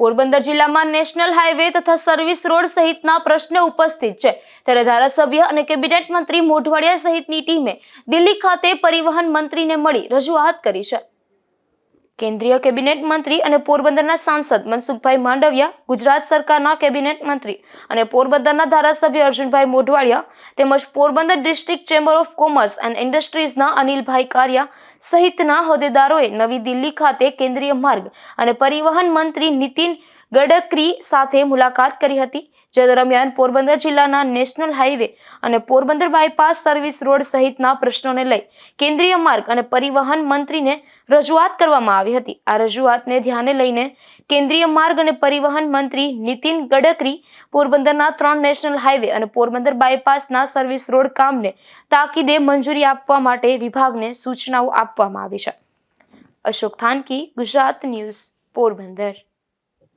પોરબંદર જિલ્લામાં national highway તથા service road સહિતના પ્રશ્નો ઉપસ્થિત છે. ત્યારે ધારાસભ્ય અને કેબિનેટ મંત્રી મોઢવાડિયા સહિતની ટીમે દિલ્હી ખાતે પરિવહન મંત્રીને મળી રજૂઆત કરી છે. કેન્દ્રીય કેબિનેટ મંત્રી અને પોરબંદરના સાંસદ મનસુખભાઈ માંડવિયા, ગુજરાત સરકારના કેબિનેટ મંત્રી અને પોરબંદરના ધારાસભ્ય અર્જુનભાઈ મોઢવાડિયા તેમજ Porbandar district chamber of commerce and ઇન્ડસ્ટ્રીઝના Anilbhai Kariya સહિતના હોદ્દેદારોએ નવી દિલ્હી ખાતે કેન્દ્રીય માર્ગ અને પરિવહન મંત્રી નીતિન ગડકરી સાથે મુલાકાત કરી હતી, જે દરમિયાન પોરબંદર જિલ્લાના નેશનલ હાઈવે અને પોરબંદર બાયપાસ સર્વિસ રોડ સહિતના પ્રશ્નોને લઈ કેન્દ્રીય માર્ગ અને પરિવહન મંત્રીને રજૂઆત કરવામાં આવી હતી. આ રજૂઆતને ધ્યાને લઈને કેન્દ્રીય માર્ગ અને પરિવહન મંત્રી નીતિન ગડકરી પોરબંદરના ત્રણ નેશનલ હાઈવે અને પોરબંદર બાયપાસના સર્વિસ રોડ કામને તાકીદે મંજૂરી આપવા માટે વિભાગને સૂચનાઓ આપવામાં આવી છે. અશોક થાનકી, ગુજરાત ન્યૂઝ, પોરબંદર.